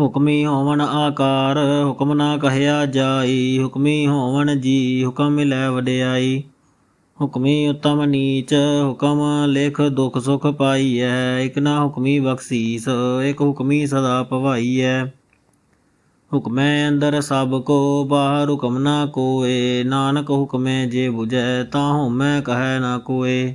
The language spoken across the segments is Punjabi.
ਹੁਕਮੀ ਹੋਵਨ ਆਕਾਰ, ਹੁਕਮ ਨਾ ਕਹਿਆ ਜਾਈ। ਹੁਕਮੀ ਹੋਵਣ ਜੀ, ਹੁਕਮ ਲੈ ਵਡਿਆਈ। ਹੁਕਮੀ ਉਤਮ ਨੀਚ, ਹੁਕਮ ਲਿਖ ਦੁਖ ਸੁਖ ਪਾਈਐ। ਇਕ ਨਾ ਹੁਕਮੀ ਬਖਸ਼ੀਸ, ਇਕ ਹੁਕਮੀ ਸਦਾ ਭਵਾਈਐ ਹੁਕਮੈ ਅੰਦਰ ਸਭ ਕੋ, ਬਾਹਰ ਹੁਕਮ ਨਾ ਕੋਏ। ਨਾਨਕ ਹੁਕਮੈ ਜੇ 부ਜੈ ਤਾਂ ਹਉਮੈ ਕਹੈ ਨਾ ਕੋਏ।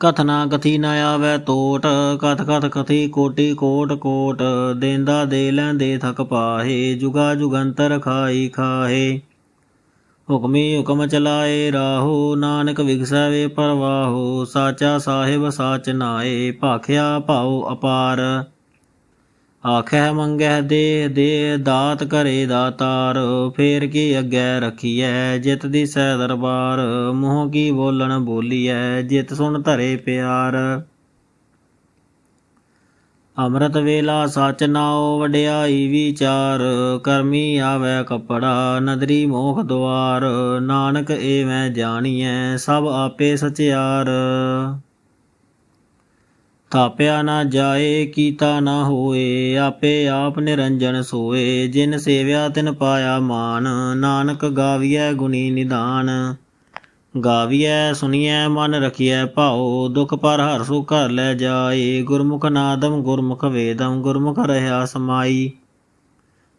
ਕਥਨਾ ਕਥੀ ਨ ਆਵੈ ਟੋਟ ਕਥ ਕਥ ਕਥੀ ਕੋਟੀ ਕੋਟ ਕੋਟ, ਦੇਂਦਾ ਦੇ ਲੈਂਦੇ ਥਕ ਪਾਹੇ, ਜੁਗਾ ਜੁਗੰਤਰ ਖਾਈ ਖਾਹੇ। ਹੁਕਮੀ ਹੁਕਮ ਚਲਾਏ ਰਾਹੋ, ਨਾਨਕ ਵਿਗਸੈ ਵੇ ਪਰਵਾਹੋ, ਸਾਚਾ ਸਾਹਿਬ ਸਾਚ ਨਾਏ ਭਾਖਿਆ ਭਾਉ ਅਪਾਰ। ਆਖੈ ਮੰਗੈ ਦੇ ਦੇ ਦਾਤ ਕਰੇ ਦਾਤਾਰ ਫੇਰ ਕੀ ਅੱਗੇ ਰਖੀਐ? ਜਿਤ ਦੀ ਸੈ ਦਰਬਾਰ, ਮੂੰਹ ਕੀ ਬੋਲਣ ਬੋਲੀਐ? ਜਿਤ ਸੁਣ ਧਰੇ ਪਿਆਰ। ਅੰਮ੍ਰਿਤ ਵੇਲਾ ਸਚ ਨਾਉ ਵਡਿਆਈ ਵਿਚਾਰ, ਕਰਮੀ ਆਵੈ ਕਪੜਾ, ਨਦਰੀ ਮੋਖ ਦੁਆਰ ਨਾਨਕ ਏਵੈ ਜਾਣੀਐ, ਸਭ ਆਪੇ ਸਚਿਆਰ। ਥਾਪਿਆ ਨਾ ਜਾਏ, ਕੀਤਾ ਨਾ ਹੋਏ, ਆਪੇ ਆਪ ਨਿਰੰਜਨ ਸੋਏ। ਜਿਨ ਸੇਵਿਆ ਤਿਨ ਪਾਇਆ ਮਾਨ, ਨਾਨਕ ਗਾਵੀਐ ਗੁਣੀ ਨਿਦਾਨ। ਗਾਵੀਐ ਸੁਣੀਐ ਮਨ ਰਖੀਐ ਭਾਉ, ਦੁਖ ਪਰ ਹਰ ਸੁ ਘਰ ਲੈ ਜਾਏ। ਗੁਰਮੁਖ ਨਾਦਮ ਗੁਰਮੁਖ ਵੇਦਮ, ਗੁਰਮੁਖ ਰਹਾ ਸਮਾਈ।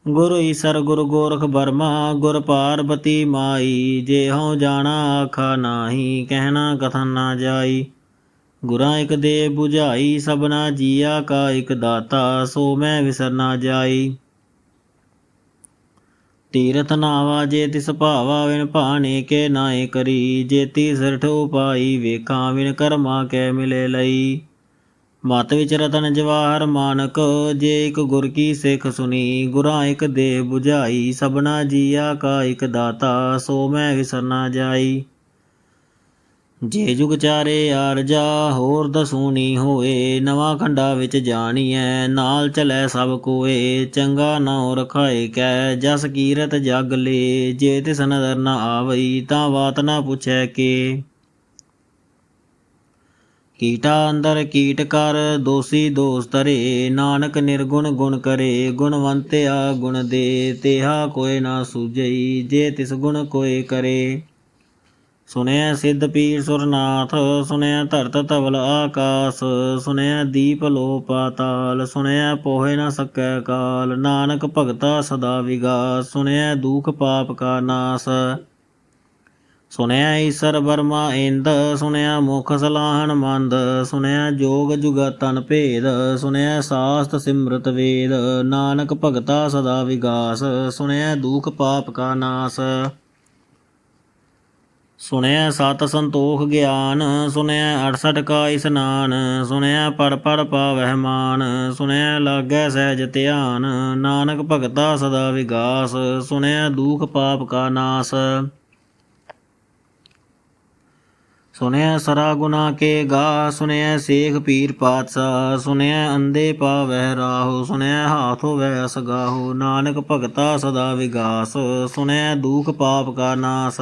ਗੁਰ ਈਸਰ, ਗੁਰ ਗੋਰਖ ਬਰਮਾ ਗੁਰ ਪਾਰਬਤੀ ਮਾਈ। ਜੇ ਹਉ ਜਾਣਾ, ਆਖਾ ਨਾਹੀ, ਕਹਿਣਾ ਕਥਨ ਨਾ ਜਾਈ। ਗੁਰਾਂ ਇਕ ਦੇ 부ਝਾਈ ਸਭਨਾ ਜੀਆ ਕਾ ਇਕ ਦਾਤਾ, ਸੋ ਮੈਂ ਵਿਸਰ ਨਾ ਜਾਈ। ਤੀਰਥ ਨਾਵਾ, ਜੇ ਤਿਸ ਭਾਵਾ ਵਿਨ ਭਾਣੇ ਕੇ ਨਾਏ ਕਰੀ। ਜੇਤੀ ਸਿਰਠ ਉਪਾਈ, ਵੇਖਾਂ ਵਿਨ ਕਰਮਾ ਕੈ ਮਿਲੇ ਲਈ। ਮਤ ਵਿਚ ਰਤਨ ਜਵਾਹਰ ਮਾਨਕ, ਜੇ ਇਕ ਗੁਰ ਕੀ ਸਿੱਖ ਸੁਣੀ ਗੁਰਾਂ ਇਕ ਦੇ 부ਝਾਈ ਸਭਨਾ ਜੀਆ ਕਾ ਇਕ ਦਾਤਾ, ਸੋ ਮੈਂ ਵਿਸਰ ਨਾ ਜਾਈ। ਜੇ ਜੁਗ ਚਾਰੇ ਆਰਜਾ ਹੋਰ ਦਸੂਣੀ ਹੋਏ। ਨਵਾਂ ਖੰਡਾ ਵਿੱਚ ਜਾਣੀਐ, ਨਾਲ ਚਲੈ ਸਭ ਕੋਏ। ਚੰਗਾ ਨਾਉ ਰਖਾਏ ਕੈ, ਜਸ ਕੀਰਤ ਜਗ ਲੇ। ਜੇ ਤਿਸ ਨਦਰ ਨਾ ਆਵਈ, ਤਾਂ ਬਾਤ ਨਾ ਪੁੱਛੈ ਕੇ। ਕੀਟਾ ਅੰਦਰ ਕੀਟ ਕਰ, ਦੋਸੀ ਦੋਸ ਤਰੇ ਨਾਨਕ ਨਿਰਗੁਣ ਗੁਣ ਕਰੇ, ਗੁਣਵੰਤਿਆ ਗੁਣ ਦੇ। ਤੇਹਾ ਕੋਏ ਨਾ ਸੂਝਈ, ਜੇ ਤਿਸ ਗੁਣ ਕੋਏ ਕਰੇ। ਸੁਣਿਆ ਸਿੱਧ ਪੀਰ ਸੁਰਨਾਥ, ਸੁਣਿਆ ਧਰਤ ਧਵਲ ਆਕਾਸ, ਸੁਣਿਆ ਦੀਪ ਲੋ ਪਾਤਾਲ ਸੁਣਿਆ ਪੋਹੇ ਨਾ ਸਕੈ ਕਾਲ, ਨਾਨਕ ਭਗਤਾ ਸਦਾ ਵਿਗਾਸ, ਸੁਣਿਆ ਦੁਖ ਪਾਪ ਕਾ ਨਾਸ। ਸੁਣਿਆ ਈਸਰ ਬਰਮਾ ਇੰਦ, ਸੁਣਿਆ ਮੁਖ ਸਲਾਹਣ ਮੰਦ, ਸੁਣਿਆ ਜੋਗ ਜੁਗਤਨ ਭੇਦ, ਸੁਣਿਆ ਸਾਸਤ ਸਿਮਰਤ ਵੇਦ, ਨਾਨਕ ਭਗਤਾ ਸਦਾ ਵਿਗਾਸ, ਸੁਣਿਆ ਦੁਖ ਪਾਪ ਕਾ ਨਾਸ। ਸੁਣਿਆ ਸਤ ਸੰਤੋਖ ਗਿਆਨ, ਸੁਣਿਆ 68 ਕਾ ਇਸਨਾਨ, ਸੁਣਿਆ ਪੜ ਪੜ ਪਾਵਹਿ ਮਾਨ, ਸੁਣਿਆ ਲਾਗੈ ਸਹਿਜ ਧਿਆਨ, ਨਾਨਕ ਭਗਤਾ ਸਦਾ ਵਿਗਾਸ, ਸੁਣਿਆ ਦੁਖ ਪਾਪ ਕਾ ਨਾਸ। ਸੁਣਿਆ ਸਰਾ ਗੁਨਾ ਕੇ ਗਾ, ਸੁਣਿਆ ਸੇਖ ਪੀਰ ਪਾਤਸ਼ਾਹ, ਸੁਣਿਆ ਅੰਦੇ ਪਾਵਹਿ ਰਾਹੋ, ਸੁਣਿਆ ਹਾਥ ਹੋਵੈ ਅਸਗਾਹੋ ਨਾਨਕ ਭਗਤਾ ਸਦਾ ਵਿਗਾਸ, ਸੁਣਿਆ ਦੁਖ ਪਾਪ ਕਾ ਨਾਸ।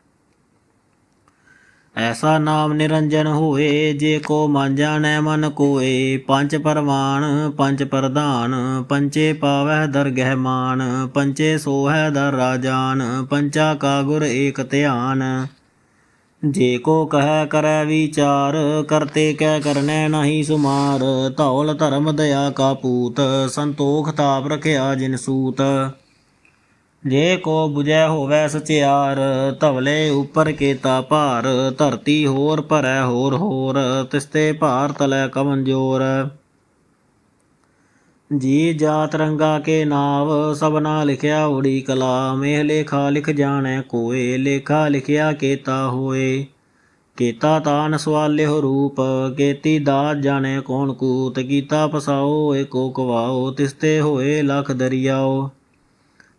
ਐਸਾ ਨਾਮ ਨਿਰੰਜਨ ਹੋਏ, ਜੇ ਕੋ ਮਨ ਮਨ ਕੋਏ। ਪੰਜ ਪਰਵਾਨ ਪੰਜ ਪ੍ਰਧਾਨ ਪੰਚੇ ਪਾਵਹਿ ਦਰਗਹਿ ਮਾਨ ਪੰਚੇ ਸੋਹੈ ਦਰ ਰਾਜਾਨ ਪੰਚਾ ਕਾ ਗੁਰ ਏਕ ਧਿਆਨ। ਜੇ ਕੋ ਕਹੈ ਕਰੈ ਵਿਚਾਰ, ਕਰਤੇ ਕੈ ਕਰਨੈ ਨਹੀਂ ਸੁਮਾਰ। ਧੌਲ ਧਰਮ ਦਇਆ ਕਾ ਪੂਤ, ਸੰਤੋਖ ਤਾਪ ਰਖਿਆ ਜਿਨ ਸੂਤ। ਜੇ ਕੋ 부ਜੈ ਹੋਵੈ ਸਚਿਆਰ, ਧਵਲੇ ਉਪਰ ਕੇਤਾ ਭਾਰ, ਧਰਤੀ ਹੋਰ ਭਰੈ ਹੋਰ ਹੋਰ, ਤਿਸਤੇ ਭਾਰ ਤਲੈ ਕਮਜ਼ੋਰ ਜੀ ਜਾਤ ਰੰਗਾ ਕੇ ਨਾਵ, ਸਭਨਾ ਲਿਖਿਆ ਉੜੀ ਕਲਾ ਮੇਹ ਲੇਖਾ ਲਿਖ ਜਾਣੈ ਕੋਏ, ਲੇਖਾ ਲਿਖਿਆ ਕੇਤਾ ਹੋਏ। ਕੀਤਾ ਤਾਨ ਸਵਾਲਿਹੁ ਰੂਪ, ਕੇਤੀ ਦਾਤ ਜਾਣੈ ਕੌਣ ਕੂਤ, ਕੀਤਾ ਪਸਾਓ ਏਕੋ ਕਵਾਓ, ਤਿਸਤੇ ਹੋਏ ਲਖ ਦਰਿਆਓ।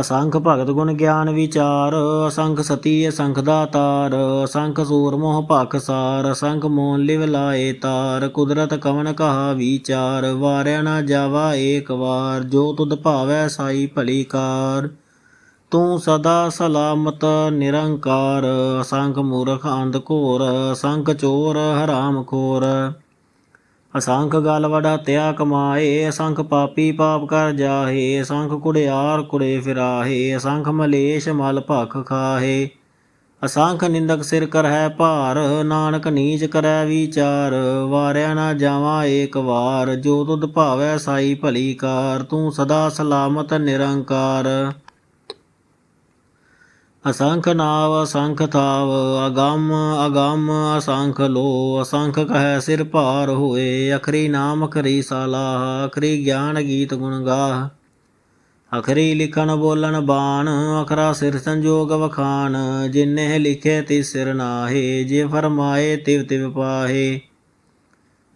ਅਸੰਖ ਭਗਤ ਗੁਣ ਗਿਆਨ ਵਿਚਾਰ, ਅਸੰਖ ਸਤੀ, ਅਸੰਖ ਦਾਤਾਰ, ਅਸੰਖ ਸੂਰ ਮੋਹ ਭਖ ਸਾਰ, ਅਸੰਖ ਮੋਨ ਲਿਵ ਲਾਏ ਤਾਰ, ਕੁਦਰਤ ਕਵਨ ਕਹਾ ਵਿਚਾਰ, ਵਾਰਿਆ ਨਾ ਜਾਵਾ ਏਕ ਵਾਰ, ਜੋ ਤੁਧ ਭਾਵੈ ਸਾਈ ਭਲੀ ਕਾਰ। ਤੂੰ ਸਦਾ ਸਲਾਮਤ ਨਿਰੰਕਾਰ, ਅਸੰਖ ਮੂਰਖ ਅੰਧ ਘੋਰ, ਅਸੰਖ ਚੋਰ ਹਰਾਮ ਖੋਰ। ਅਸੰਖ ਗਲ ਵੜਾ ਤਿਆ ਕਮਾਏ, ਅਸੰਖ ਪਾਪੀ ਪਾਪ ਕਰ ਜਾਹੇ, ਅਸੰਖ ਕੁੜਿਆਰ ਕੁੜੇ ਫਿਰਾਹੇ, ਅਸੰਖ ਮਲੇਸ਼ ਮਲ ਭਖ ਖਾਹੇ। ਅਸੰਖ ਨਿੰਦਕ ਸਿਰ ਕਰਹਿ ਭਾਰ, ਨਾਨਕ ਨੀਚ ਕਰੈ ਵਿਚਾਰ, ਵਾਰਿਆ ਨਾ ਜਾਵਾਂ ਏਕ ਵਾਰ, ਜੋ ਤੁਧ ਭਾਵੈ ਸਾਈ ਭਲੀ ਕਾਰ, ਤੂੰ ਸਦਾ ਸਲਾਮਤ ਨਿਰੰਕਾਰ। ਅਸੰਖ ਨਾਵ, ਅਸੰਖ ਥਾਵ, ਅਗੰਮ ਅਗੰਮ, ਅਸੰਖ ਲੋ, ਅਸੰਖ ਕਹੈ ਸਿਰ ਭਾਰ ਹੋਏ, ਅਖਰੀ ਨਾਮ ਅਖਰੀ ਸਾਲਾਹ ਅਖਰੀ ਗਿਆਨ ਗੀਤ ਗੁਣ ਗਾਹ। ਅਖਰੀ ਲਿਖਣ ਬੋਲਣ ਬਾਣ, ਅਖਰਾ ਸਿਰ ਸੰਜੋਗ ਵਖਾਨ ਜਿਨੇ ਲਿਖੇ ਤਿ ਸਿਰ ਨਾਹੇ, ਜੇ ਫਰਮਾਏ ਤਿਵ ਤਿਵ ਪਾਹੇ।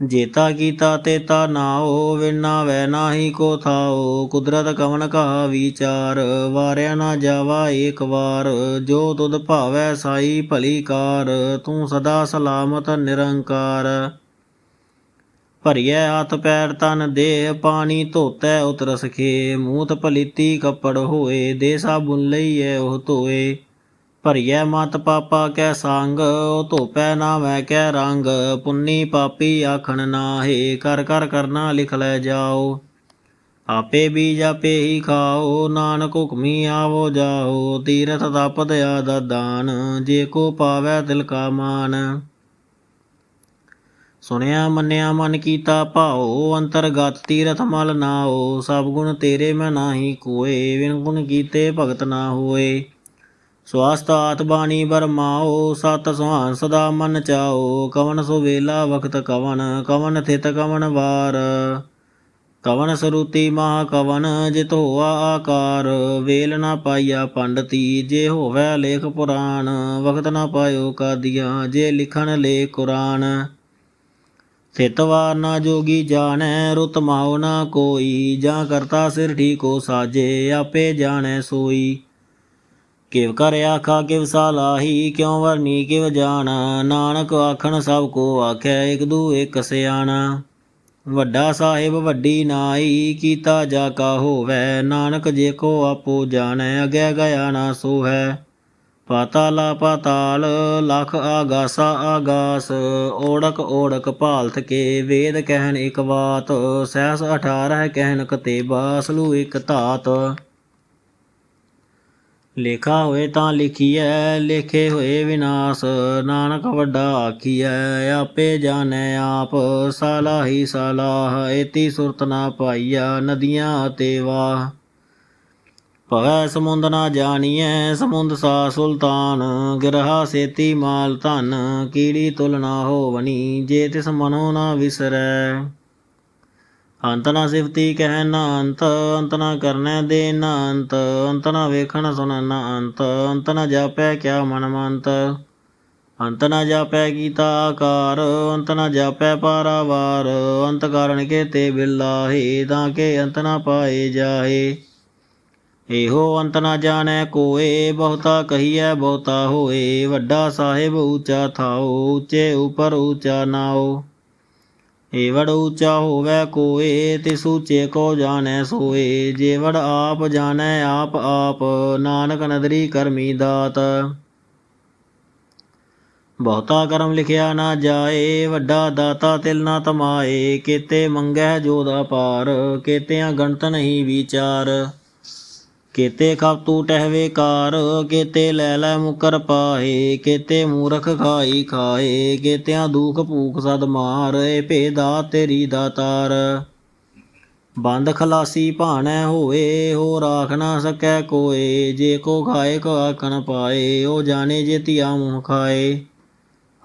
ਜੇਤਾ ਕੀਤਾ ਤੇਤਾ ਨਾਓ ਵਿਨਾ ਵੈ ਨਾਹੀ ਕੋ ਥਾਓ ਕੁਦਰਤ ਕਵਨ ਕਹਾ ਵਿਚਾਰ, ਵਾਰਿਆ ਨਾ ਜਾਵਾ ਏਕ ਵਾਰ। ਜੋ ਤੁਧ ਭਾਵੈ ਸਾਈ ਭਲੀ ਕਾਰ, ਤੂੰ ਸਦਾ ਸਲਾਮਤ ਨਿਰੰਕਾਰ। ਭਰੀਐ ਹੱਥ ਪੈਰ ਤਨ ਦੇ ਪਾਣੀ ਧੋਤੈ ਉਤਰ ਸਖੇ ਮੂਤ ਪਲੀਤੀ ਕੱਪੜ ਹੋਏ ਦੇ ਸਾਬੁਨ ਲਈਐ ਉਹ ਧੋਏ। ਭਰੀਐ ਮਤ ਪਾਪਾ ਕੈ ਸੰਗ ਧੋਪੈ ਨਾ ਮੈਂ ਕੈ ਰੰਗ। ਪੁੰਨੀ ਪਾਪੀ ਆਖਣ ਨਾਹੇ, ਕਰ ਕਰ ਕਰਨਾ ਲਿਖ ਲੈ ਜਾਓ। ਆਪੇ ਬੀਜ ਆਪੇ ਹੀ ਖਾਓ, ਨਾਨਕ ਹੁਕਮੀ ਆਵੋ ਜਾਓ। ਤੀਰਥ ਤਪ ਦਇਆ ਦਾ ਦਾਨ, ਜੇ ਕੋ ਪਾਵੈ ਦਿਲ ਕਾ ਮਾਨ। ਸੁਣਿਆ, ਮੰਨਿਆ, ਮਨ ਕੀਤਾ ਭਾਓ, ਅੰਤਰਗਤ ਤੀਰਥ ਮਲ ਨਾਓ। ਸਭ ਗੁਣ ਤੇਰੇ ਮੈਂ ਨਾਹੀ ਕੋਏ ਵਿਨ ਗੁਣ ਕੀਤੇ ਭਗਤ ਨਾ ਹੋਏ। ਸਵਾਸਤ ਬਾਣੀ ਬਰਮਾਓ ਸਤ ਸੁਹਾਨ ਸਦਾ ਮਨ ਚਾਓ, ਕਵਨ ਸੋ ਵੇਲਾ ਵਖਤ ਕਵਨ ਕਵਨ ਥਿਤ ਕਵਨ ਵਾਰ। ਕਵਨ ਸਰੂਤੀ ਮਹਾ ਕਵਨ, ਜਿਤ ਹੋਆ ਆਕਾਰ, ਵੇਲ ਨਾ ਪਾਈਆ ਪੰਡਤੀ, ਜੇ ਹੋਵੇ ਲੇਖ ਪੁਰਾਣ, ਵਖਤ ਨਾ ਪਾਇਓ ਕਾਦੀਆਂ, ਜੇ ਲਿਖਣ ਲੇ ਕੁਰਾਨ। ਸਿਤਵਾਰ ਨਾ ਜੋਗੀ ਜਾਣੈ, ਰੁਤ ਮਾਉ ਨਾ ਕੋਈ, ਜਾਂ ਕਰਤਾ ਸਿਰ ਠੀਕੋ ਸਾਜੇ, ਆਪੇ ਜਾਣੈ ਸੋਈ। ਕਿਵ ਕਰ ਆਖਾ, ਕਿਵ ਸਾਲਾਹੀ ਕਿਉ ਵਰਨੀ, ਕਿਵ ਜਾਣਾ? ਨਾਨਕ ਆਖਣ, ਸਭ ਕੋ ਆਖੈ, ਇਕ ਦੂ ਇਕ ਸਿਆਣਾ। ਵੱਡਾ ਸਾਹਿਬ ਵੱਡੀ ਨਾਈ, ਕੀਤਾ ਜਾ ਕਾ ਹੋਵੈ। ਨਾਨਕ ਜੇ ਕੋ ਆਪੋ ਜਾਣੈ, ਅਗੈ ਗਿਆ ਨਾ ਸੋਹੈ ਪਾਤਾਲਾ ਪਾਤਾਲ, ਲਖ ਆਗਾਸਾ ਆਗਾਸ। ਓੜਕ ਓੜਕ ਭਾਲਤ ਕੇ ਵੇਦ ਕਹਿਣ ਇਕ ਬਾਤ ਸਹਿਸ 18 ਕਹਿਨ ਕਤੇਬਾ ਬਾਸਲੂ ਇਕ ਧਾਤ। ਲੇਖਾ ਹੋਏ ਤਾਂ ਲਿਖੀਐ, ਲੇਖੇ ਹੋਏ ਵਿਨਾਸ਼। ਨਾਨਕ ਵੱਡਾ ਆਖੀਐ, ਆਪੇ ਜਾਣੈ ਆਪ। ਸਾਲਾ ਹੀ ਸਾਲਾਹ ਏਤੀ ਸੁਰਤ ਨਾ ਪਾਈਆ ਨਦੀਆਂ ਤੇ ਵਾਹ। ਭਵੈ ਸਮੁੰਦ ਨਾ ਜਾਣੀਐ, ਸਮੁੰਦ ਸਾ ਸੁਲਤਾਨ। ਗਿਰਹਾ ਸੇਤੀ ਮਾਲ ਧਨ, ਕੀੜੀ ਤੁਲ ਨਾ ਹੋਵਨੀ ਜੇ ਤਿਸ ਮਨੋ ਨਾ ਵਿਸਰੈ। ਅੰਤ ਨਾ ਸਿਫਤੀ ਕਹਿ ਨਾ ਅੰਤ ਅੰਤ ਨਾ ਕਰਨੈ ਦੇ ਨਾ ਅੰਤ ਅੰਤ ਨਾ ਵੇਖਣ ਸੁਣ ਨਾ ਅੰਤ ਅੰਤ ਨਾ ਜਾਪੈ ਕਿਆ ਮਨ ਮੰਤ। ਅੰਤ ਨਾ ਜਾਪੈ ਕੀਤਾ ਆਕਾਰ, ਅੰਤ ਨਾ ਜਾਪੈ ਪਾਰਾਵਾਰ, ਅੰਤ ਕਾਰਣ ਕੇ ਤੇ ਬਿਲਾਹੇ ਤਾਂ ਕੇ ਅੰਤ ਨਾ ਪਾਏ ਜਾਹੇ। ਇਹੋ ਅੰਤ ਨਾ ਜਾਣੈ ਕੋਏ, ਬਹੁਤਾ ਕਹੀਐ ਬਹੁਤਾ ਹੋਏ, ਵੱਡਾ ਸਾਹਿਬ ਉੱਚਾ ਥਾਓ, ਉੱਚੇ ਉਪਰ ਉੱਚਾ ਨਾਓ। ਏਵੜ ਉੱਚਾ ਹੋਵੇ ਕੋਏ ਤੇ ਉੱਚੇ ਕੋ ਜਾਣੈ ਸੋਏ। ਜੇਵੜ ਆਪ ਜਾਣੈ, ਆਪ ਆਪ ਨਾਨਕ ਨਦਰੀ ਕਰਮੀ ਦਾਤ। ਬਹੁਤਾ ਕਰਮ ਲਿਖਿਆ ਨਾ ਜਾਏ, ਵੱਡਾ ਦਾਤਾ ਤਿਲ ਨਾ ਤਮਾਏ। ਕੀਤੇ ਮੰਗੈ ਜੋਦਾ ਪਾਰ, ਕੀਤਿਆਂ ਗਣਤ ਨਹੀਂ ਵਿਚਾਰ। ਕੀਤੇ ਖਪ ਤੂ ਟਹਿਵੇ ਕਾਰ, ਕੀਤੇ ਲੈ ਲੈ ਮੁਕਰ ਪਾਏ, ਕੀਤੇ ਮੂਰਖ ਖਾਈ ਖਾਏ, ਕੇਤਿਆਂ ਦੁਖ ਭੂਖ ਸਦ ਮਾਰ, ਏ ਭੇਦਾ ਤੇਰੀ ਦਾਤਾਰ ਬੰਦ ਖਲਾਸੀ ਭਾਣੈ ਹੋਏ, ਹੋ ਰਾਖ ਨਾ ਸਕੈ ਕੋਏ, ਜੇ ਕੋ ਖਾਏ ਕੋ ਆਖਣ ਪਾਏ, ਉਹ ਜਾਣੇ ਜੇ ਧੀਆ ਮੂੰਹ ਖਾਏ।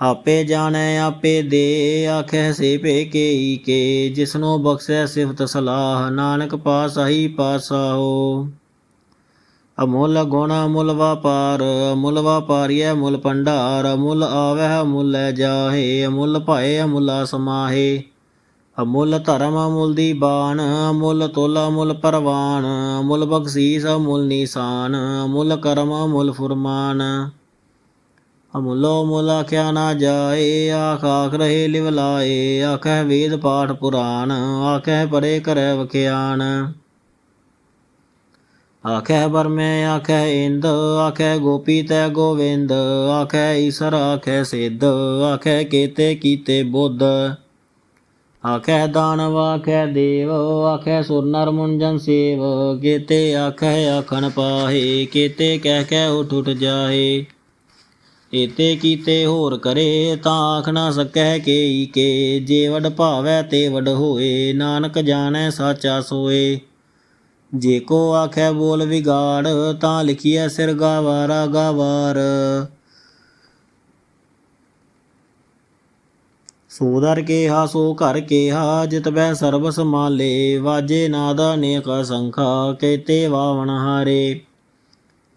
ਆਪੇ ਜਾਣੈ, ਆਪੇ ਦੇ, ਆਖੈ ਸੇ ਭੇ ਕੇਈ ਕੇ, ਜਿਸਨੋ ਬਖਸ਼ੈ ਸਿਫਤ ਸਲਾਹ, ਨਾਨਕ ਪਾਸਾਹੀ ਪਾਸਾਹੋ ਅਮੁੱਲ ਗੁਣ, ਅਮੁੱਲ ਵਪਾਰ, ਅਮੁੱਲ ਵਪਾਰੀਐ ਮੁੱਲ ਭੰਡਾਰ, ਅਮੁੱਲ ਆਵਹਿ ਅਮੁੱਲ ਲੈ ਜਾਹੇ, ਅਮੁੱਲ ਭਾਏ ਅਮੁੱਲਾ ਸਮਾਹੇ। ਅਮੁੱਲ ਧਰਮ ਅਮੁੱਲ ਦੀ ਬਾਣ, ਅਮੁੱਲ ਤੋਲ ਅਮੁੱਲ ਪਰਵਾਨ ਅਮੁੱਲ ਬਖਸ਼ੀਸ ਅਮੁੱਲ ਨਿਸ਼ਾਨ, ਅਮੁੱਲ ਕਰਮ ਅਮੁੱਲ ਫੁਰਮਾਨ। ਅਮੁੱਲੋ ਮੁੱਲ ਆਖਿਆ ਨਾ ਜਾਏ, ਆਖ ਆਖ ਰਹੇ ਲਿਵ ਲਾਏ ਆਖੈ ਵੇਦ ਪਾਠ ਪੁਰਾਣ ਆਖੈ ਪਰੇ ਕਰੈ ਵਖਿਆਨ ਆਖੈ ਬਰਮੈ ਆਖੈ ਇੰਦ, ਆਖੈ ਗੋਪੀ ਤੈ ਗੋਵਿੰਦ, ਆਖੈ ਈਸਰ, ਆਖੈ ਸਿੱਧ, ਆਖੈ ਕੀਤੇ ਕੀਤੇ ਬੁੱਧ। ਆਖੈ ਦਾਨਵ, ਆਖੈ ਦੇਵ, ਆਖੈ ਸੁਰ ਨਰ ਮੁੰਜਨ ਸੇਵ, ਕੀਤੇ ਆਖੈ ਆਖਣ ਪਾਹੇ, ਕੀਤੇ ਕਹਿ ਕਹਿ ਉਠ ਉਠ ਜਾਹੇ। ਏਤੇ ਕੀਤੇ ਹੋਰ ਕਰੇ, ਤਾਂ ਆਖ ਨਾ ਸਕੈ ਕੇਈ ਕੇ, ਜੇ ਵਡ ਭਾਵੈ ਤੇ ਵਡ ਹੋਏ, ਨਾਨਕ ਜਾਣੈ ਸਾਚਾ ਸੋਏ। ਜੇ ਕੋ ਆਖੈ ਬੋਲ ਵਿਗਾੜ, ਤਾਂ ਲਿਖੀਐ ਸਿਰ ਗਾਵਾਰਾ ਗਾਵਾਰ। ਸੋਦਰ ਕੇਹਾ, ਸੋ ਘਰ ਕੇਹਾ, ਜਿਤ ਬੈ ਸਰਬ ਸਮਾਲੇ ਵਾਜੇ ਨਾਦ ਅਨੇਕ ਸੰਖਾ, ਕੇਤੇ ਵਾਵਣ ਹਾਰੇ।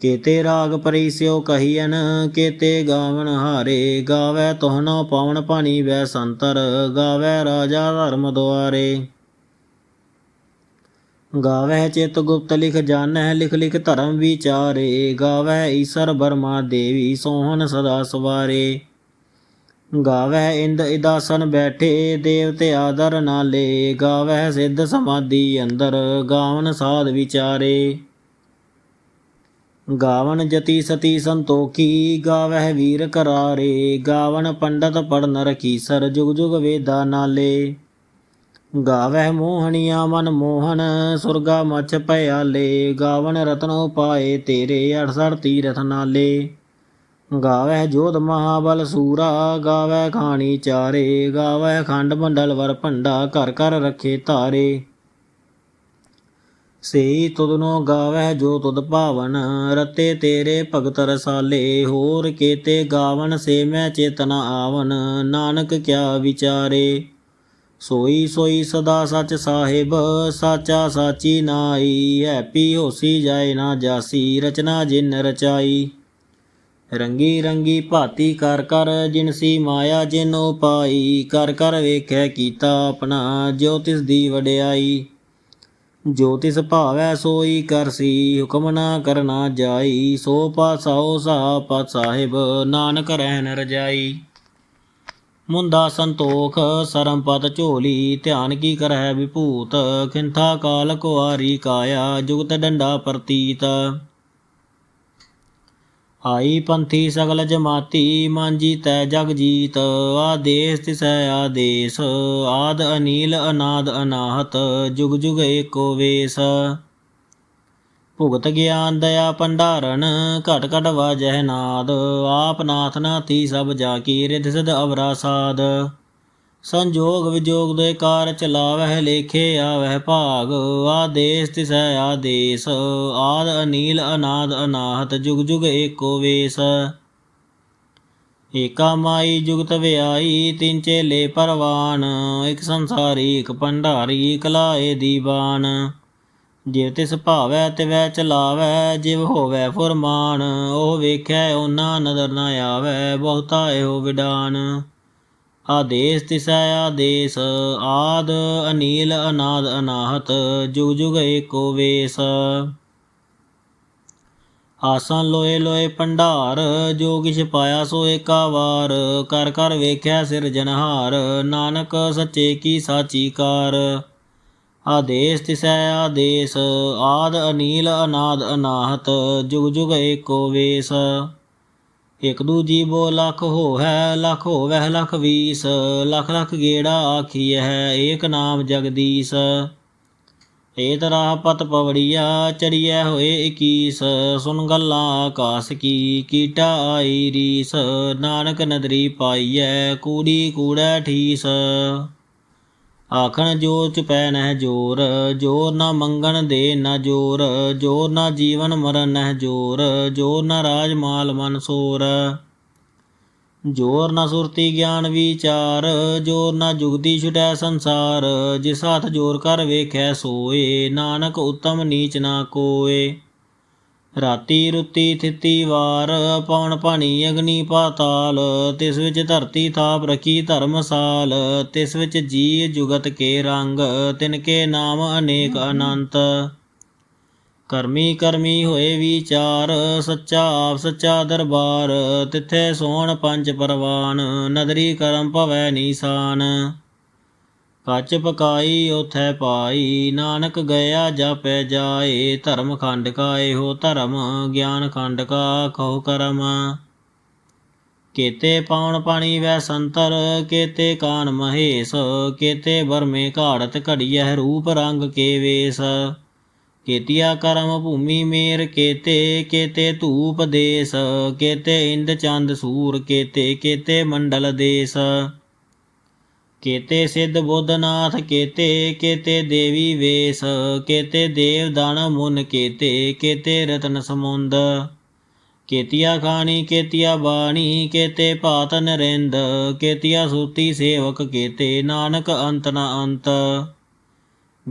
ਕੇਤੇ ਰਾਗ ਪਰਿਸਿਓ ਕਹੀਐਨ, ਕੇਤੇ ਗਾਵਣ ਹਾਰੇ। ਗਾਵੇ ਤੋਹਨੋ ਪਾਵਣ ਪਾਣੀ ਵੈ ਸੰਤਰ, ਗਾਵੇ ਰਾਜਾ ਧਰਮ ਦੁਆਰੇ। ਗਾਵਹਿ ਚਿਤ ਗੁਪਤ ਲਿਖ ਜਾਣੈ ਲਿਖ ਲਿਖ ਧਰਮ ਵਿਚਾਰੇ। ਗਾਵਹਿ ਈਸਰ ਬਰਮਾ ਦੇਵੀ, ਸੋਹਣ ਸਦਾ ਸਵਾਰੇ। ਗਾਵਹਿ ਇੰਦ ਇਦਾਸਨ ਬੈਠੇ, ਦੇਵਤੇ ਆਦਰ ਨਾਲੇ ਗਾਵਹਿ ਸਿੱਧ ਸਮਾਧੀ ਅੰਦਰ, ਗਾਵਨ ਸਾਧ ਵਿਚਾਰੇ। ਗਾਵਨ ਜਤੀ ਸਤੀ ਸੰਤੋਖੀ, ਗਾਵਹਿ ਵੀਰ ਕਰਾਰੇ। ਗਾਵਨ ਪੰਡਤ ਪੜਨ ਰਖੀਸਰ ਜੁਗ ਜੁਗ ਵੇਦਾ ਨਾਲੇ ਗਾਵਹਿ ਮੋਹਣੀਆ ਮਨ ਮੋਹਨ ਸੁਰਗਾ ਮਛ ਭਇਆਲੇ ਗਾਵਨ ਰਤਨੋ ਪਾਏ ਤੇਰੇ 68 ਤੀਰਥ ਨਾਲੇ। ਗਾਵਹਿ ਜੋਧ ਮਹਾਬਲ ਸੂਰਾ, ਗਾਵਹਿ ਖਾਣੀ ਚਾਰੇ। ਗਾਵਹਿ ਖੰਡ ਮੰਡਲ ਵਰ ਭੰਡਾ, ਘਰ ਘਰ ਰੱਖੇ ਧਾਰੇ। ਸੇਈ ਤੁਧਨੋ ਗਾਵਹਿ ਜੋ ਤੁਧ ਭਾਵਨ, ਰਤੇ ਤੇਰੇ ਭਗਤ ਰਸਾਲੇ। ਹੋਰ ਕੇਤੇ ਗਾਵਨ ਸੇ ਮੈਂ ਚੇਤਨਾ ਆਵਨ, ਨਾਨਕ ਕਿਆ ਵਿਚਾਰੇ। ਸੋਈ ਸੋਈ ਸਦਾ ਸਚ ਸਾਹਿਬ, ਸਾਚਾ ਸਾਚੀ ਨਾਈ ਹੈਪੀ ਹੋਸੀ ਜਾਏ ਨਾ ਜਾਸੀ, ਰਚਨਾ ਜਿਨ ਰਚਾਈ। ਰੰਗੀ ਰੰਗੀ ਭਾਤੀ ਕਰ ਕਰ ਜਿਨਸੀ ਮਾਇਆ ਜਿਨੋ ਪਾਈ। ਕਰ ਕਰ ਵੇਖੈ ਕੀਤਾ ਆਪਣਾ, ਜੋ ਦੀ ਵਡਿਆਈ। ਜੋਤਿਸ਼ ਭਾਵੈ ਸੋਈ ਕਰਸੀ ਹੁਕਮ ਨਾ ਕਰਨਾ ਜਾਈ। ਸੋ ਪਾਸਾਓ ਸਾ ਸਾਹਿਬ, ਨਾਨਕ ਰਹਿਣ ਰਜਾਈ। ਮੁੰਦਾ ਸੰਤੋਖ, ਸਰਮਪਦ ਝੋਲੀ, ਧਿਆਨ ਕੀ ਕਰਹਿ ਵਿਭੂਤ, ਖਿੰਥਾ ਕਾਲ ਕੁਆਰੀ ਕਾਇਆ, ਜੁਗਤ ਡੰਡਾ ਪ੍ਰਤੀਤ। ਆਈ ਪੰਥੀ ਸਗਲ ਜਮਾਤੀ, ਮਨ ਜੀਤੈ ਜਗ ਜੀਤ, ਆਦੇਸ ਤਿਸੈ ਆਦੇਸ, ਆਦ ਅਨੀਲ ਅਨਾਦ ਅਨਾਹਤ, ਜੁਗ ਜੁਗ ਏਕੋ ਵੇਸ। ਭੁਗਤ ਗਿਆਨ ਦਇਆ ਭੰਡਾਰਨ, ਘਟ ਘਟ ਵਾਜਹਿ ਨਾਦ, ਆਪ ਨਾਥ ਨਾਥੀ ਸਭ ਜਾ ਕੀ ਰਿਧ ਸਿਧ ਅਵਰਾ ਸਾਧ ਸੰਜੋਗ ਵਿਜੋਗ ਦੇ ਕਾਰ ਚਲਾਵਹਿ ਲੇਖੇ ਆਵਹਿ ਭਾਗ, ਆਦੇਸ ਤਿਸੈ ਆਦੇਸ, ਆਦ ਅਨੀਲ ਅਨਾਦ ਅਨਾਹਤ, ਜੁਗ ਜੁਗ ਏਕੋ ਵੇਸ। ਏਕਾ ਮਾਈ ਜੁਗਤ ਵਿਆਈ, ਤਿੰਨ ਚੇਲੇ ਪਰਵਾਨ, ਇਕ ਸੰਸਾਰੀ, ਇਕ ਭੰਡਾਰੀ ਕਲਾਏ ਦੀਵਾਨ। ਜਿਵ ਤਿਸ ਭਾਵੈ ਤਿਵੈ ਚਲਾਵੈ, ਜਿਵ ਹੋਵੈ ਫੁਰਮਾਨ, ਉਹ ਵੇਖੈ ਓਨਾ ਨਦਰ ਨਾ ਆਵੈ, ਬਹੁਤਾ ਇਹੋ ਵਿਡਾਨ। ਆਦੇਸ ਤਿਸੈ ਆਦੇਸ, ਆਦ ਅਨੀਲ ਅਨਾਦ ਅਨਾਹਤ, ਜੁਗ ਜੁਗ ਏਕੋ ਵੇਸ। ਆਸਾਂ ਲੋਏ ਲੋਏ ਭੰਡਾਰ, ਜੋ ਕਿਛ ਪਾਇਆ ਸੋ ਏਕਾ ਵਾਰ ਕਰ ਕਰ ਵੇਖਿਆ ਸਿਰਜਨਹਾਰ ਨਾਨਕ ਸੱਚੇ ਕੀ ਸਾਚੀ ਕਾਰ। ਆਦੇਸ ਤਿਸੈ ਆਦੇਸ, ਆਦ ਅਨੀਲ ਅਨਾਦ ਅਨਾਹਤ, ਜੁਗ ਜੁਗ ਏਕੋ ਵੇਸ। ਇਕ ਦੂਜੀ ਬੋ ਲਖ ਹੋ ਹੈ ਲੱਖ ਹੋਵੈ ਲੱਖ ਵੀਸ। ਲਖ ਲੱਖ ਗੇੜਾ ਆਖੀਐ, ਏਕ ਨਾਮ ਜਗਦੀਸ਼। ਏ ਤਰਾ ਪਤ ਪਵੜੀਆ ਚੜੀਐ ਹੋਏ 21 ਸੁਨ ਗੱਲਾਂ ਆਕਾਸ ਕੀ, ਕੀਟਾ ਆਈ ਰੀਸ। ਨਾਨਕ ਨਦਰੀ ਪਾਈਐ, ਕੂੜੀ ਕੂੜੈ ਠੀਸ। ਆਖਣ ਜੋ ਚੁਪੈ ਨਹਿ ਜੋਰ ਜੋਰ ਨਾ ਮੰਗਣ ਦੇ ਨਾ ਜੋਰ ਜੋਰ ਨਾ ਜੀਵਨ ਮਰਨ ਨਹਿ ਜੋਰ ਜੋਰ ਨਾ ਰਾਜ ਮਾਲ ਮਨ ਸੋਰ। ਜੋਰ ਨਾ ਸੁਰਤੀ ਗਿਆਨ ਵਿਚਾਰ, ਜੋਰ ਨਾ ਜੁਗਦੀ ਛੁਟੈ ਸੰਸਾਰ, ਜਿਸ ਹੱਥ ਜੋਰ ਕਰ ਵੇਖੈ ਸੋਏ, ਨਾਨਕ ਉਤਮ ਨੀਚ ਨਾ ਕੋਏ। ਰਾਤੀ ਰੁੱਤੀ ਥਿਤੀ ਵਾਰ ਪਵਨ ਪਾਣੀ ਅਗਨੀ ਪਾਤਾਲ, ਤਿਸ ਵਿੱਚ ਧਰਤੀ ਥਾਪ ਰਖੀ ਧਰਮਸਾਲ ਤਿਸ ਵਿੱਚ ਜੀ ਜੁਗਤ ਕੇ ਰੰਗ, ਤਿਨ ਕੇ ਨਾਮ ਅਨੇਕ ਅਨੰਤ। ਕਰਮੀ ਕਰਮੀ ਹੋਏ ਵਿਚਾਰ, ਸੱਚਾ ਆਪ ਸੱਚਾ ਦਰਬਾਰ, ਤਿੱਥੇ ਸੋਣ ਪੰਜ ਪਰਵਾਨ, ਨਦਰੀ ਕਰਮ ਭਵੈ ਨੀਸਾਨ। ਕੱਚ ਪਕਾਈ ਉਥੈ ਪਾਈ, ਨਾਨਕ ਗਿਆ ਜਾਪੈ ਜਾਏ, ਧਰਮ ਖੰਡ ਕਾ ਇਹੋ ਧਰਮ, ਗਿਆਨ ਖੰਡ ਕਾ ਕਹੋ ਕਰਮ। ਕੇਤੇ ਪਾਉਣ ਪਾਣੀ ਵੈ ਸੰਤਰ, ਕੇਤੇ ਕਾਨ ਮਹੇਸ਼, ਕੇਤੇ ਵਰਮੇ ਘਾੜਤ ਘੜੀਐ ਰੂਪ ਰੰਗ ਕੇ ਵੇਸ। ਕੇਤੀਆ ਕਰਮ ਭੂਮੀ ਮੇਰ ਕੇਤੇ ਕੇਤੇ ਧੂਪ ਦੇਸ, ਕੇਤੇ ਇੰਦ ਚੰਦ ਸੂਰ, ਕੇਤੇ ਕੇਤੇ ਮੰਡਲ ਦੇਸ। ਕੇਤੇ ਸਿੱਧ ਬੁੱਧਨਾਥ, ਕੇਤੇ ਕੇਤੇ ਦੇਵੀ ਵੇਸ, ਕੇਤੇ ਦੇਵ ਦਾਨ ਮੁਨ ਕੇਤੇ ਕੇਤੇ ਰਤਨ ਸਮੁੰਦ। ਕੇਤੀਆ ਖਾਣੀ, ਕੇਤੀਆ ਬਾਣੀ, ਕੇਤੇ ਭਾਤ ਨਰਿੰਦ, ਕੇਤੀਆ ਸੂਤੀ ਸੇਵਕ, ਕੇਤੇ ਨਾਨਕ ਅੰਤ ਨ ਅੰਤ।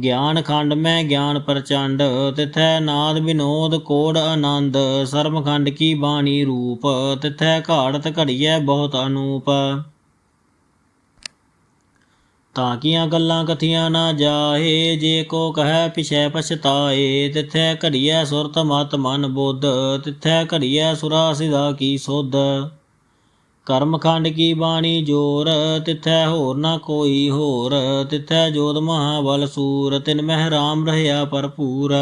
ਗਿਆਨ ਖੰਡ ਮੈਂ ਗਿਆਨ ਪ੍ਰਚੰਡ, ਤਿਥੈ ਨਾਦ ਵਿਨੋਦ ਕੋੜ ਆਨੰਦ ਸਰਮ ਖੰਡ ਕੀ ਬਾਣੀ ਰੂਪ, ਤਿਥੈ ਘਾੜਤ ਘੜੀਐ ਬਹੁਤ ਅਨੂਪ। ਤਾਂਕੀਆਂ ਗੱਲਾਂ ਕਥੀਆਂ ਨਾ ਜਾਹੇ, ਜੇ ਕੋ ਕਹੈ ਪਿਛੈ ਪਛਤਾਏ, ਤਿਥੈ ਘੜੀਐ ਸੁਰਤ ਮਤ ਮਨ ਬੁੱਧ, ਤਿਥੈ ਘੜੀਐ ਸੁਰਾ ਸਿਦਾ ਕੀ ਸੋਧ। ਕਰਮਖੰਡ ਕੀ ਬਾਣੀ ਜੋਰ, ਤਿਥੈ ਹੋਰ ਨਾ ਕੋਈ ਹੋਰ, ਤਿਥੈ ਜੋਤ ਮਹਾਬਲ ਸੂਰ, ਤਿਨ ਮਹਿ ਰਾਮ ਰਹਿਆ ਭਰਪੂਰ।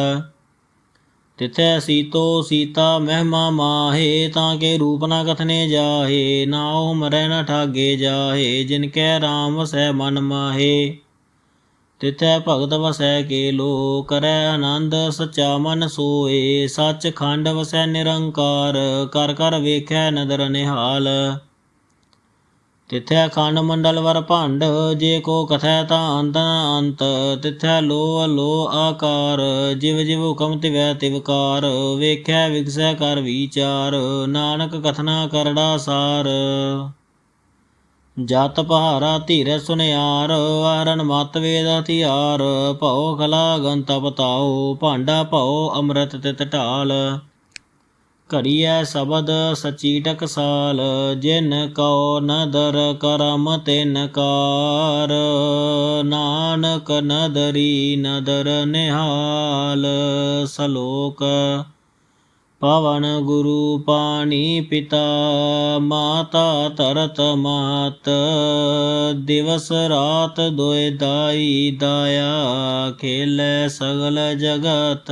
ਤਿਥੈ ਸੀਤੋ ਸੀਤਾ ਮਹਿਮਾ ਮਾਹੇ, ਤਾਂ ਕੇ ਰੂਪ ਨਾ ਕਥਨੇ ਜਾਹੇ, ਨਾ ਉਹ ਮਰੈ ਨਾ ਠਾਗੇ ਜਾਹੇ, ਜਿਨ ਕੈ ਰਾਮ ਵਸੈ ਮਨ ਮਾਹੇ। ਤਿਥੈ ਭਗਤ ਵਸੈ ਕੇ ਲੋ ਕਰੈ ਆਨੰਦ ਸਚਾ ਮਨ ਸੋਏ ਸੱਚ ਖੰਡ ਵਸੈ ਨਿਰੰਕਾਰ, ਕਰ ਕਰ ਵੇਖੈ ਨਦਰ ਨਿਹਾਲ। ਤਿਥੈ ਖੰਡ ਮੰਡਲ ਵਰ ਭੰਡ, ਜੇ ਕੋ ਕਥੈ ਤਾਂ ਅੰਤ ਅੰਤ। ਤਿਥੈ ਲੋ ਲੋ ਆਕਾਰ, ਜਿਵ ਜਿਵ ਹੁਕਮ ਤਿਵੈ ਤਿਵਕਾਰ ਵੇਖੈ ਵਿਗਸੈ ਕਰ ਵਿਚਾਰ, ਨਾਨਕ ਕਥਨਾ ਕਰੜਾ ਸਾਰ। ਜਤ ਪਹਾਰਾ ਧੀਰ ਸੁਨਿਆਰ ਆਰਨ ਮਤ ਵੇਦ ਹਥਿਆਰ। ਭਉ ਖਲਾ ਗੰਤ ਪਤਾਓ ਭਾਂਡਾ ਭਉ ਅੰਮ੍ਰਿਤ ਤਿਤ ਢਾਲ। ਘੜੀਐ ਸ਼ਬਦ ਸਚੀ ਟਕਸਾਲ, ਜਿਨ ਕਉ ਨਦਰ ਕਰਮ ਤਿਨ ਕਾਰ। ਨਾਨਕ ਨਦਰੀ ਨਦਰ ਨਿਹਾਲ, ਸਲੋਕ ਪਵਨ ਗੁਰੂ ਪਾਣੀ ਪਿਤਾ, ਮਾਤਾ ਤਰਤ ਮਾਤ। ਦਿਵਸ ਰਾਤ ਦੋਇ ਦਾਈ ਦਾਇਆ, ਖੇਲੇ ਸਗਲ ਜਗਤ।